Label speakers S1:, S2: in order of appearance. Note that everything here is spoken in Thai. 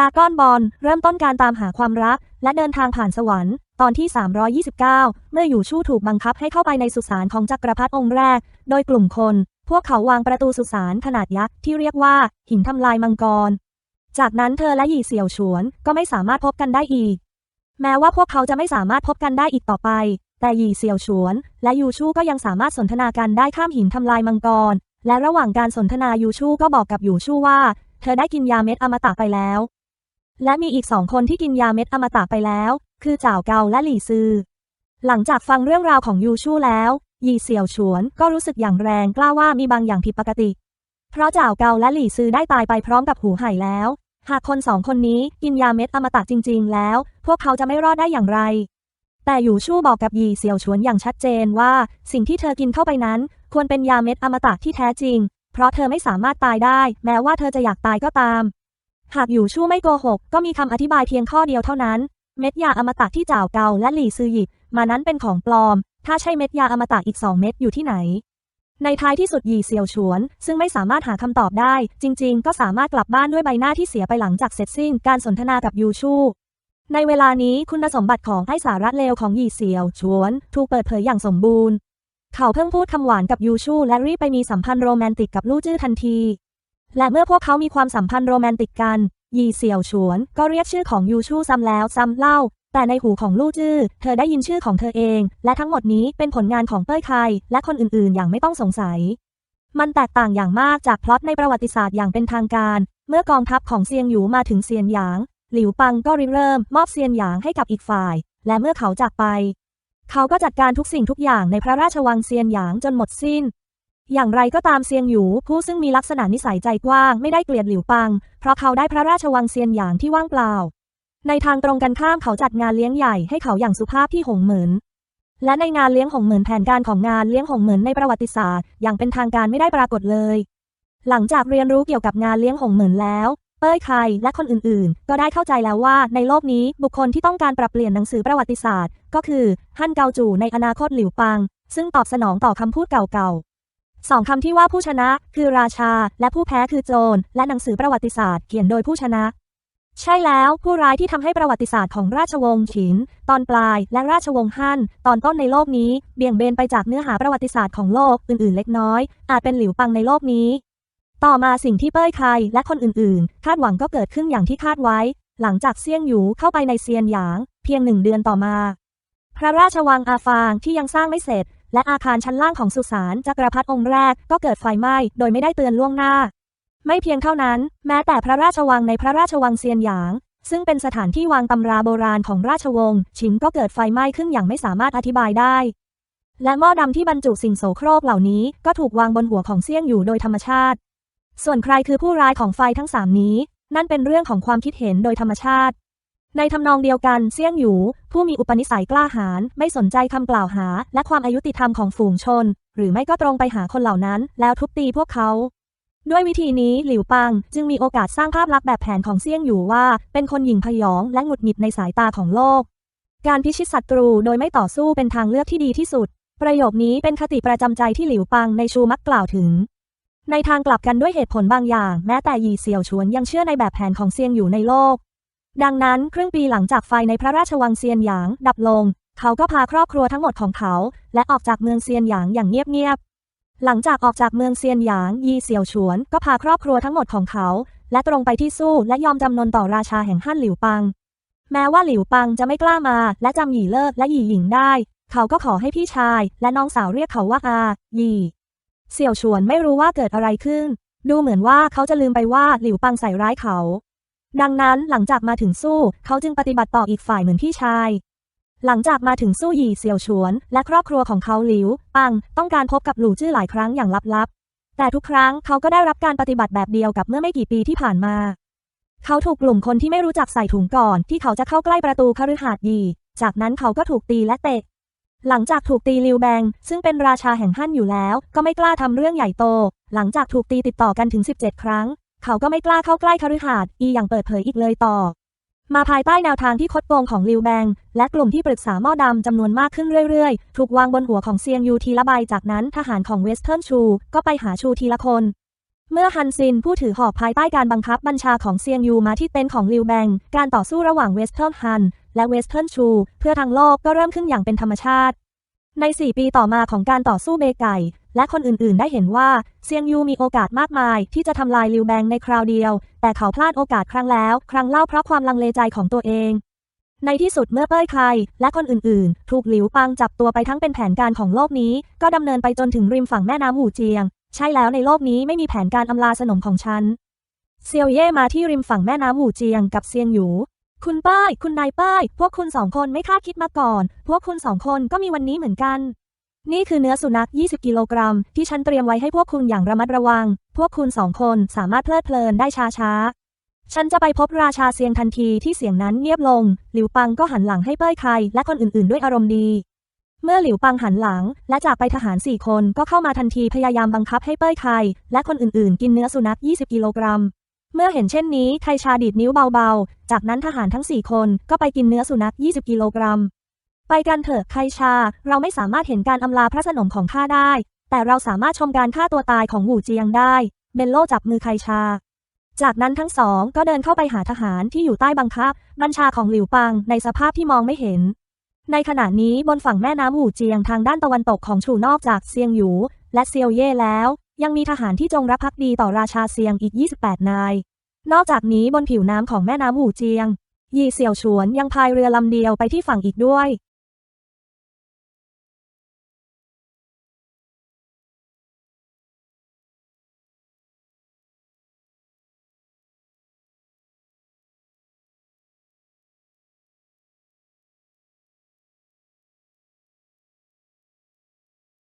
S1: ดาก้อนบอลเริ่มต้นการตามหาความรัก และเดินทางผ่านสวรรค์ ตอนที่ 329 เมื่ออยู่ชู่ถูกบังคับให้เข้าไปในสุสานของจักรพรรดิองค์แรก โดยกลุ่มคน พวกเขาวางประตูสุสานขนาดยักษ์ที่เรียกว่า หินทำลายมังกร จากนั้นเธอและหยี่เสี่ยวฉวนก็ไม่สามารถพบกันได้อีก แม้ว่าพวกเขาจะไม่สามารถพบกันได้อีกต่อไป แต่หยี่เสี่ยวฉวน และยูชู่ก็ยังสามารถสนทนากันได้ข้ามหินทำลายมังกร และระหว่างการสนทนายูชู่ก็บอกกับยูชู่ว่า เธอได้กินยาเม็ดอมตะไปแล้ว และมีอีกสองคนที่กินยาเม็ดอมตะไปแล้ว คือจ่าวเกาและหลี่ซือ หลังจากฟังเรื่องราวของยูชู่แล้วยีเสี่ยวฉวนก็รู้สึกอย่างแรงกล้าว่ามีบางอย่างผิดปกติ เพราะจ่าวเกาและหลี่ซือได้ตายไปพร้อมกับหูไห่แล้ว หากคนสองคนนี้กินยาเม็ดอมตะจริง ๆ แล้ว พวกเขาจะไม่รอดได้อย่างไร แต่ยูชู่บอกกับยีเสี่ยวฉวนอย่างชัดเจนว่า สิ่งที่เธอกินเข้าไปนั้น ควรเป็นยาเม็ดอมตะที่แท้จริง เพราะเธอไม่สามารถตายได้ แม้ว่าเธอจะอยากตายก็ตาม หากหยูชู่ไม่โกหก ก็มีคำอธิบายเพียงข้อเดียวเท่านั้น เม็ดยาอมตะที่จ่าวเกาและหลี่ซือหยิบมานั้นเป็นของปลอม ถ้าใช่เม็ดยาอมตะอีกสองเม็ดอยู่ที่ไหน ในท้ายที่สุดหยี่เสี่ยวฉวน ซึ่งไม่สามารถหาคำตอบได้ จริง ๆ ก็สามารถกลับบ้านด้วยใบหน้าที่เสียไปหลังจากเสร็จสิ้นการสนทนากับยูชูในเวลานี้คุณสมบัติของไอ้สาระเลวของหยี่เสี่ยวฉวน ถูกเปิดเผยอย่างสมบูรณ์ เขาเพิ่งพูดคำหวานกับยูชูและรีบไปมีสัมพันธ์โรแมนติกกับลู่จื้อทันที และเมื่อพวกเขามีความสัมพันธ์โรแมนติกกัน ยีเสี่ยวฉวน ก็เรียกชื่อของยูชู่ซ้ำแล้วซ้ำเล่า แต่ในหูของลู่จื้อ เธอได้ยินชื่อของเธอเอง และทั้งหมดนี้เป็นผลงานของเป้ยไคและคนอื่นๆ อย่างไม่ต้องสงสัย มันแตกต่างอย่างมากจากพล็อตในประวัติศาสตร์อย่างเป็นทางการ เมื่อกองทัพของเซียงหยูมาถึงเซียนหยาง หลิวปังก็ริเริ่ม มอบเซียนหยางให้กับอีกฝ่าย และเมื่อเขาจากไป เขาก็จัดการทุกสิ่งทุกอย่างในพระราชวังเซียนหยางจนหมดสิ้น อย่างไรก็ตามเซียงหยูผู้ซึ่งมีลักษณะนิสัยใจกว้างไม่ได้เกลียดหลิวปัง เพราะเขาได้พระราชวังเซียนหยางที่ว่างเปล่า ในทางตรงกันข้ามเขาจัดงานเลี้ยงใหญ่ให้เขาอย่างสุภาพที่หงเหมินและในงานเลี้ยงหงเหมินแผนการของงานเลี้ยงหงเหมินในประวัติศาสตร์ อย่างเป็นทางการไม่ได้ปรากฏเลย หลังจากเรียนรู้เกี่ยวกับงานเลี้ยงหงเหมินแล้ว เป้ยไคและคนอื่นๆ ก็ได้เข้าใจแล้วว่าในโลกนี้บุคคลที่ต้องการปรับเปลี่ยนหนังสือประวัติศาสตร์ ก็คือฮั่นเกาจูในอนาคตหลิวปัง ซึ่งตอบสนองต่อคำพูดเก่าๆ สองคำที่ว่าผู้ชนะ คือราชา และผู้แพ้คือโจร และหนังสือประวัติศาสตร์เขียนโดยผู้ชนะ ใช่แล้วผู้ร้ายที่ทำให้ประวัติศาสตร์ของราชวงศ์ฉิน ตอนปลาย และราชวงศ์ฮั่น ตอนต้นในโลกนี้ เบี่ยงเบนไปจากเนื้อหาประวัติศาสตร์ของโลกอื่นๆ เล็กน้อย อาจเป็นหลิวปังในโลกนี้ ต่อมาสิ่งที่เป้ยไคและคนอื่นๆ คาดหวังก็เกิดขึ้นอย่างที่คาดไว้ หลังจากเซียงหยูเข้าไปในเซียนหยาง เพียงหนึ่งเดือนต่อมาพระราชวังอาฟางที่ยังสร้างไม่เสร็จ และอาคารชั้นล่างของสุสานจักรพรรดิองค์แรกก็เกิดไฟไหม้ โดยไม่ได้เตือนล่วงหน้า ไม่เพียงเท่านั้น แม้แต่พระราชวังในพระราชวังเซียนหยาง ซึ่งเป็นสถานที่วางตำราโบราณของราชวงศ์ชินก็เกิดไฟไหม้ขึ้นอย่างไม่สามารถอธิบายได้ และหม้อดำที่บรรจุสิ่งโสโครกเหล่านี้ก็ถูกวางบนหัวของเซี่ยงอยู่โดยธรรมชาติ ส่วนใครคือผู้ร้ายของไฟทั้งสามนี้ นั่นเป็นเรื่องของความคิดเห็นโดยธรรมชาติ ในทำนองเดียวกันเซี่ยงหยู ผู้มีอุปนิสัยกล้าหาญไม่สนใจคำกล่าวหา และความอายุติธรรมของฝูงชน หรือไม่ก็ตรงไปหาคนเหล่านั้น แล้วทุบตีพวกเขา ด้วยวิธีนี้หลิวปังจึงมีโอกาสสร้างภาพลักษณ์แบบแผนของเซี่ยงหยูว่า เป็นคนหยิ่งพยองและหงุดหงิดในสายตาของโลก การพิชิตศัตรูโดยไม่ต่อสู้เป็นทางเลือกที่ดีที่สุด ประโยคนี้เป็นคติประจำใจที่หลิวปังในชูมักกล่าวถึง ในทางกลับกันด้วยเหตุผลบางอย่าง แม้แต่หยีเสี่ยวชวนยังเชื่อในแบบแผนของเซียงอยู่ในโลก ดังนั้นครึ่งปีหลังจากไฟในพระราชวังเซียนหยาง ดับลง เขาก็พาครอบครัวทั้งหมดของเขา และออกจากเมืองเซียนหยางอย่างเงียบๆ หลังจากออกจากเมืองเซียนหยาง ยีเสี่ยวฉวน ก็พาครอบครัวทั้งหมดของเขา และตรงไปที่สู้และยอมจำนนต่อราชาแห่งฮั่นหลิวปัง แม้ว่าหลิวปังจะไม่กล้ามา และจำหยี่เลิศและหยี่หญิงได้ เขาก็ขอให้พี่ชาย และน้องสาวเรียกเขาว่าอาหยี่เสี่ยวฉวนไม่รู้ว่าเกิดอะไรขึ้น ดูเหมือนว่าเขาจะลืมไปว่าหลิวปังใส่ร้ายเขา ดังนั้นหลังจากมาถึงสู้ เขาจึงปฏิบัติต่ออีกฝ่ายเหมือนพี่ชาย หลังจากมาถึงสู้หยี่เสี่ยวฉวน และครอบครัวของเขาหลิว ปัง ต้องการพบกับหลู่จื้อหลายครั้งอย่างลับๆ แต่ทุกครั้งเขาก็ได้รับการปฏิบัติแบบเดียวกับเมื่อไม่กี่ปีที่ผ่านมา เขาถูกกลุ่มคนที่ไม่รู้จักใส่ถุงก่อน ที่เขาจะเข้าใกล้ประตูคฤหาสน์หยี่ จากนั้นเขาก็ถูกตีและเตะ หลังจากถูกตีลิวแบง ซึ่งเป็นราชาแห่งฮั่นอยู่แล้ว ก็ไม่กล้าทำเรื่องใหญ่โต หลังจากถูกตีติดต่อกันถึง 17 ครั้ง เขาก็ไม่กล้าเข้าใกล้คฤหาสน์อีอย่างเปิดเผยอีกเลยต่อ มาภายใต้แนวทางที่คดโกงของลิวแบง และกลุ่มที่ปรึกษาหม้อดำจำนวนมากขึ้นเรื่อยๆ ถูกวางบนหัวของเซียงยูทีละใบจากนั้นทหารของเวสเทิร์นชู ก็ไปหาชูทีละคน เมื่อฮันซินผู้ถือหอกภายใต้การบังคับบัญชาของเซียงยูมาที่เต็นท์ของลิวแบง การต่อสู้ระหว่างเวสเทิร์นฮันและเวสเทิร์นชู เพื่อทางโลกก็เริ่มขึ้นอย่างเป็นธรรมชาติ ใน 4 ปีต่อมาของการต่อสู้เบไก่ และคนอื่น ๆ ได้เห็นว่า เซียงยูมีโอกาสมากมาย ที่จะทำลายลิวแบงในคราวเดียว แต่เขาพลาดโอกาสครั้งแล้ว ครั้งเล่าเพราะความลังเลใจของตัวเอง ในที่สุดเมื่อเป้ยไคและคนอื่น ๆ ถูกหลิวปังจับตัวไปทั้งเป็นแผนการของโลกนี้ ก็ดำเนินไปจนถึงริมฝั่งแม่น้ำหูเจียง ใช่แล้วในโลกนี้ไม่มีแผนการอำลาสนมของฉันเซียวเย่มาที่ริมฝั่งแม่น้ำหูเจียงกับเซียงหยู คุณป้าย คุณนายป้าย พวกคุณสองคนไม่คาดคิดมาก่อน พวกคุณสองคนก็มีวันนี้เหมือนกัน นี่คือเนื้อสุนัข 20 กิโลกรัม ที่ฉันเตรียมไว้ให้พวกคุณอย่างระมัดระวัง พวกคุณสองคนสามารถเพลิดเพลินได้ช้าๆฉันจะไปพบราชาเซียงทันทีที่เสียงนั้นเงียบลง หลิวปังก็หันหลังให้เป้ยไคและคนอื่นๆ ด้วยอารมณ์ดี เมื่อหลิวปังหันหลัง และจากไปทหารสี่คนก็เข้ามาทันทีพยายามบังคับให้เป้ยไคและคนอื่นๆ กินเนื้อสุนัข 20 กิโลกรัม เมื่อเห็นเช่นนี้ไคชาดีดนิ้วเบาๆ จากนั้นทหารทั้งสี่คนก็ไปกินเนื้อสุนัข 20 กิโลกรัม ไปกันเถอะไคชา เราไม่สามารถเห็นการอำลาพระสนมของข้าได้ แต่เราสามารถชมการฆ่าตัวตายของหูเจียงได้ เบนโลจับมือไคชา จากนั้นทั้งสองก็เดินเข้าไปหาทหารที่อยู่ใต้บังคับ บัญชาของหลิวปังในสภาพที่มองไม่เห็น ในขณะนี้บนฝั่งแม่น้ำหูเจียงทางด้านตะวันตกของฉูนอกจากเซียงหยูและเซียวเย่แล้ว ยังมีทหารที่จงรักภักดีต่อราชาเซียงอีก 28 นาย นอกจากนี้บนผิวน้ำของแม่น้ำหูเจียง ยีเสี่ยวฉวนยังพายเรือลำเดียวไปที่ฝั่งอีกด้วย